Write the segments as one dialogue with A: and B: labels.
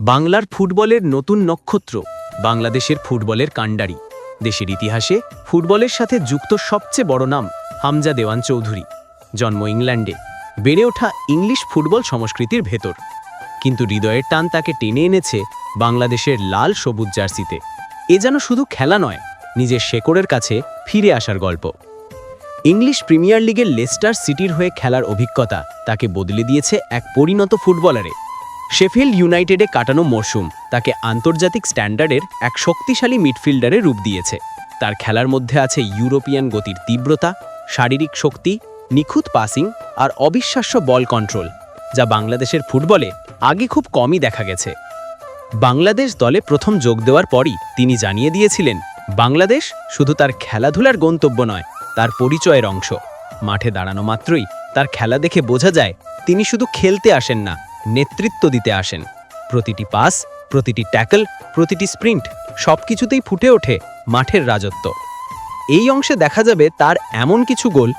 A: বাংলার ফুটবলের নতুন নক্ষত্র, বাংলাদেশের ফুটবলের কাণ্ডারি। দেশের ইতিহাসে ফুটবলের সাথে যুক্ত সবচেয়ে বড় নাম হামজা দেওয়ান চৌধুরী। জন্ম ইংল্যান্ডে। বেড়ে ওঠা ইংলিশ ফুটবল সংস্কৃতির ভেতর। কিন্তু হৃদয়ের টান তাকে টেনে এনেছে বাংলাদেশের লাল সবুজ জার্সিতে। এ যেন শুধু খেলা নয়, নিজের শেকড়ের কাছে ফিরে আসার গল্প। ইংলিশ প্রিমিয়ার লিগের লেস্টার সিটির হয়ে খেলার অভিজ্ঞতা তাকে বদলে দিয়েছে এক পরিণত ফুটবলারে। শেফিল্ড ইউনাইটেডে কাটানো মরশুম তাকে আন্তর্জাতিক স্ট্যান্ডার্ডের এক শক্তিশালী মিডফিল্ডারে রূপ দিয়েছে। তার খেলার মধ্যে আছে ইউরোপিয়ান গতির তীব্রতা, শারীরিক শক্তি, নিখুঁত পাসিং আর অবিশ্বাস্য বল কন্ট্রোল যা বাংলাদেশের ফুটবলে আগে খুব কমই দেখা গেছে। বাংলাদেশ দলে প্রথম যোগ দেওয়ার পরই তিনি জানিয়ে দিয়েছিলেন, বাংলাদেশ শুধু তার খেলাধুলার গন্তব্য নয়, তার পরিচয়ের অংশ। মাঠে দাঁড়ানো মাত্রই তার খেলা দেখে বোঝা যায়, তিনি শুধু খেলতে আসেন না নেতৃত্ব দিতে আসেন। প্রতিটি পাস, প্রতিটি ট্যাকল, প্রতিটি স্প্রিন্ট সবকিছুতেই ফুটে ওঠে মাঠের রাজত্ব। এই অংশে দেখা যাবে তার এমন কিছু গোল,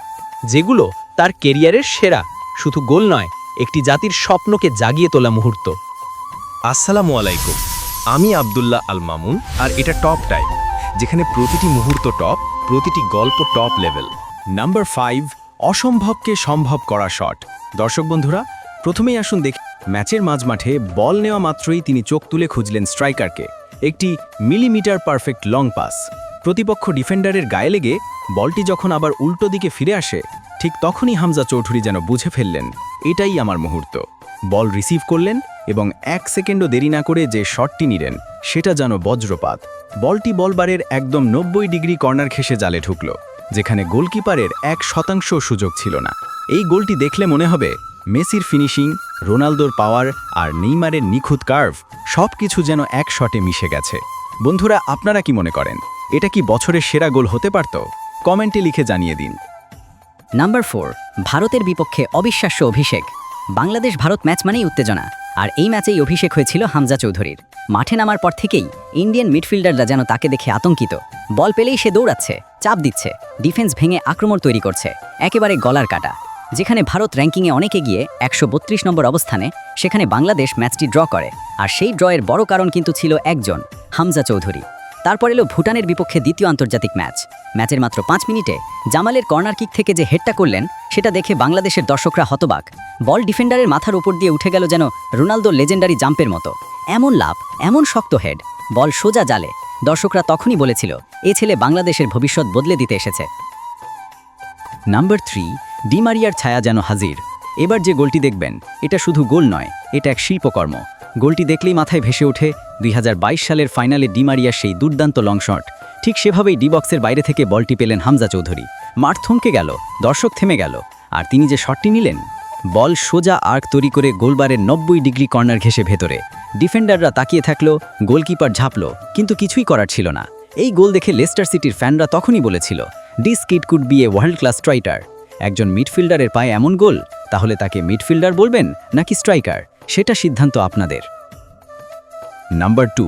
A: যেগুলো তার কেরিয়ারের সেরা, শুধু গোল নয়, একটি জাতির স্বপ্নকে জাগিয়ে তোলা মুহূর্ত।
B: আসসালামু আলাইকুম। আমি আবদুল্লাহ আল মামুন, আর এটা টপ টাইম যেখানে প্রতিটি মুহূর্ত টপ, প্রতিটি গল্প টপ লেভেল। নাম্বার ফাইভ, অসম্ভবকে সম্ভব করা শট। দর্শক বন্ধুরা, প্রথমেই আসুন দেখি ম্যাচের মাঝমাঠে বল নেওয়া মাত্রই তিনি চোখ তুলে খুঁজলেন স্ট্রাইকারকে। একটি মিলিমিটার পারফেক্ট লং পাস। প্রতিপক্ষ ডিফেন্ডারের গায়ে লেগে বলটি যখন আবার উল্টো দিকে ফিরে আসে, ঠিক তখনই হামজা চৌধুরী যেন বুঝে ফেললেন, এটাই আমার মুহূর্ত। বল রিসিভ করলেন এবং এক সেকেন্ডও দেরি না করে যে শটটি নিলেন, সেটা যেন বজ্রপাত। বলটি বলবারের একদম নব্বই ডিগ্রি কর্নার ঘেসে জালে ঢুকল, যেখানে গোলকিপারের এক শতাংশ সুযোগ ছিল না। এই গোলটি দেখলে মনে হবে মেসির ফিনিশিং, রোনালদোর পাওয়ার আর নেইমারের নিখুঁত কার্ভ সব কিছু যেন এক শটে মিশে গেছে। বন্ধুরা, আপনারা কি মনে করেন? এটা কি বছরের সেরা গোল হতে পারত? কমেন্টে লিখে জানিয়ে দিন।
C: নাম্বার ফোর, ভারতের বিপক্ষে অবিশ্বাস্য অভিষেক। বাংলাদেশ ভারত ম্যাচ মানেই উত্তেজনা, আর এই ম্যাচেই অভিষেক হয়েছিল হামজা চৌধুরীর। মাঠে নামার পর থেকেই ইন্ডিয়ান মিডফিল্ডাররা যেন তাকে দেখে আতঙ্কিত। বল পেলেই সে দৌড়াচ্ছে, চাপ দিচ্ছে, ডিফেন্স ভেঙে আক্রমণ তৈরি করছে, একেবারে গলার কাটা। যেখানে ভারত র্যাঙ্কিংয়ে অনেকে গিয়ে একশো বত্রিশ নম্বর অবস্থানে, সেখানে বাংলাদেশ ম্যাচটি ড্র করে। আর সেই ড্রয়ের বড় কারণ কিন্তু ছিল একজন, হামজা চৌধুরী। তারপর এলো ভুটানের বিপক্ষে দ্বিতীয় আন্তর্জাতিক ম্যাচ। ম্যাচের মাত্র পাঁচ মিনিটে জামালের কর্নার কিক থেকে যে হেডটা করলেন, সেটা দেখে বাংলাদেশের দর্শকরা হতবাক। বল ডিফেন্ডারের মাথার উপর দিয়ে উঠে গেল যেন রোনালদো লেজেন্ডারি জাম্পের মতো। এমন লাভ এমন শক্ত হেড, বল সোজা জালে। দর্শকরা তখনই বলেছিল, এ ছেলে বাংলাদেশের ভবিষ্যৎ বদলে দিতে এসেছে। নাম্বার থ্রি ডিমারিয়ার ছায়া যেন হাজির। এবার যে গোলটি দেখবেন, এটা শুধু গোল নয়, এটা এক শিল্পকর্ম। গোলটি দেখলেই মাথায় ভেসে ওঠে দুই হাজার বাইশ সালের ফাইনালে ডিমারিয়ার সেই দুর্দান্ত লং শট ঠিক সেভাবেই ডি বক্সের বাইরে থেকে বলটি পেলেন হামজা চৌধুরী। মাঠ থমকে গেল, দর্শক থেমে গেল। আর তিনি যে শটটি নিলেন, বল সোজা আর্ক তৈরি করে গোলবারের নব্বই ডিগ্রি কর্নার ঘেসে ভেতরে। ডিফেন্ডাররা তাকিয়ে থাকল, গোলকিপার ঝাঁপলো, কিন্তু কিছুই করার ছিল না। এই গোল দেখে লেস্টার সিটির ফ্যানরা তখনই বলেছিল this kid could be a world class striker একজন মিডফিল্ডারের পায়ে এমন গোল, তাহলে তাকে মিডফিল্ডার বলবেন নাকি স্ট্রাইকার? সেটা সিদ্ধান্ত আপনাদের।
B: নাম্বার টু,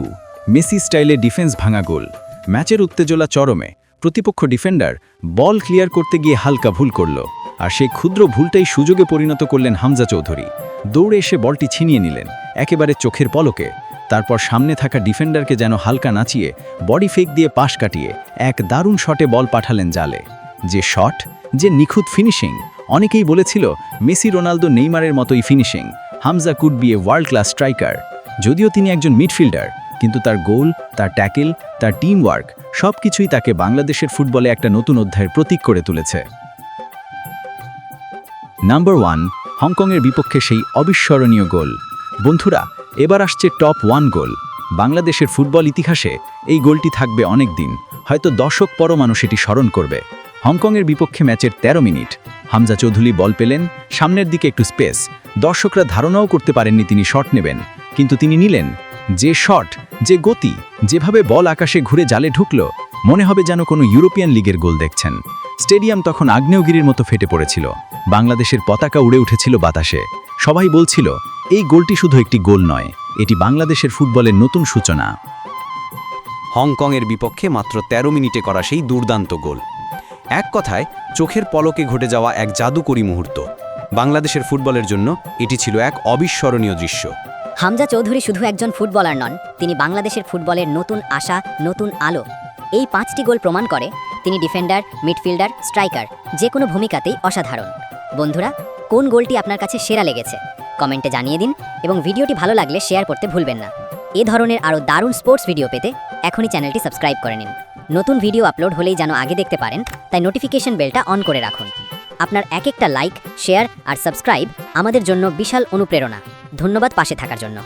B: মেসি স্টাইলে ডিফেন্স ভাঙা গোল। ম্যাচের উত্তেজনা চরমে। প্রতিপক্ষ ডিফেন্ডার বল ক্লিয়ার করতে গিয়ে হালকা ভুল করল, আর সেই ক্ষুদ্র ভুলটাই সুযোগে পরিণত করলেন হামজা চৌধুরী। দৌড়ে এসে বলটি ছিনিয়ে নিলেন, একেবারে চোখের পলকে। তারপর সামনে থাকা ডিফেন্ডারকে যেন হালকা নাচিয়ে, বডি ফেক দিয়ে পাশ কাটিয়ে, এক দারুণ শটে বল পাঠালেন জালে। যে শট, যে নিখুঁত ফিনিশিং অনেকেই বলেছিল মেসি, রোনালদো, নেইমারের মতোই finishing Hamza could be a world class striker যদিও তিনি একজন মিডফিল্ডার কিন্তু তার গোল তার ট্যাকেল তার টিম ওয়ার্ক সব কিছুই তাকে বাংলাদেশের ফুটবলে একটা নতুন অধ্যায়ের প্রতীক করে তুলেছে। নাম্বার ওয়ান হংকংয়ের বিপক্ষে সেই অবিস্মরণীয় গোল। বন্ধুরা, এবার আসছে টপ ওয়ান গোল। বাংলাদেশের ফুটবল ইতিহাসে এই গোলটি থাকবে অনেক দিন হয়তো দশক পর মানুষ এটি স্মরণ করবে। হংকংয়ের বিপক্ষে ম্যাচের ১৩ মিনিট। হামজা চৌধুরী বল পেলেন, সামনের দিকে একটু স্পেস। দর্শকরা ধারণাও করতে পারেননি তিনি শট নেবেন। কিন্তু তিনি নিলেন, যে শট, যে গতি, যেভাবে বল আকাশে ঘুরে জালে ঢুকল, মনে হবে যেন কোনো ইউরোপিয়ান লিগের গোল দেখছেন। স্টেডিয়াম তখন আগ্নেয়গিরির মতো ফেটে পড়েছিল। বাংলাদেশের পতাকা উড়ে উঠেছিল বাতাসে। সবাই বলছিল, এই গোলটি শুধু একটি গোল নয়, এটি বাংলাদেশের ফুটবলের নতুন সূচনা।
D: হংকংয়ের বিপক্ষে মাত্র ১৩ মিনিটে করা সেই দুর্দান্ত গোল। এক কথায়, চোখের পলকে ঘটে যাওয়া এক জাদুকরী মুহূর্ত। বাংলাদেশের ফুটবলের জন্য এটি ছিল এক অবিস্মরণীয় দৃশ্য।
E: হামজা চৌধুরী শুধু একজন ফুটবলার নন, তিনি বাংলাদেশের ফুটবলের নতুন আশা, নতুন আলো। এই পাঁচটি গোল প্রমাণ করে তিনি ডিফেন্ডার, মিডফিল্ডার, স্ট্রাইকার যে কোনো ভূমিকাতেই অসাধারণ। বন্ধুরা, কোন গোলটি আপনার কাছে সেরা লেগেছে? কমেন্টে জানিয়ে দিন এবং ভিডিওটি ভালো লাগলে শেয়ার করতে ভুলবেন না। এ ধরনের আরও দারুণ স্পোর্টস ভিডিও পেতে এখনই চ্যানেলটি সাবস্ক্রাইব করে নিন। নতুন ভিডিও আপলোড হলেই যেন আগে দেখতে পারেন, তাই নোটিফিকেশন বেলটা অন করে রাখুন। আপনার এক একটা লাইক শেয়ার আর সাবস্ক্রাইব আমাদের জন্য বিশাল অনুপ্রেরণা। ধন্যবাদ পাশে থাকার জন্য।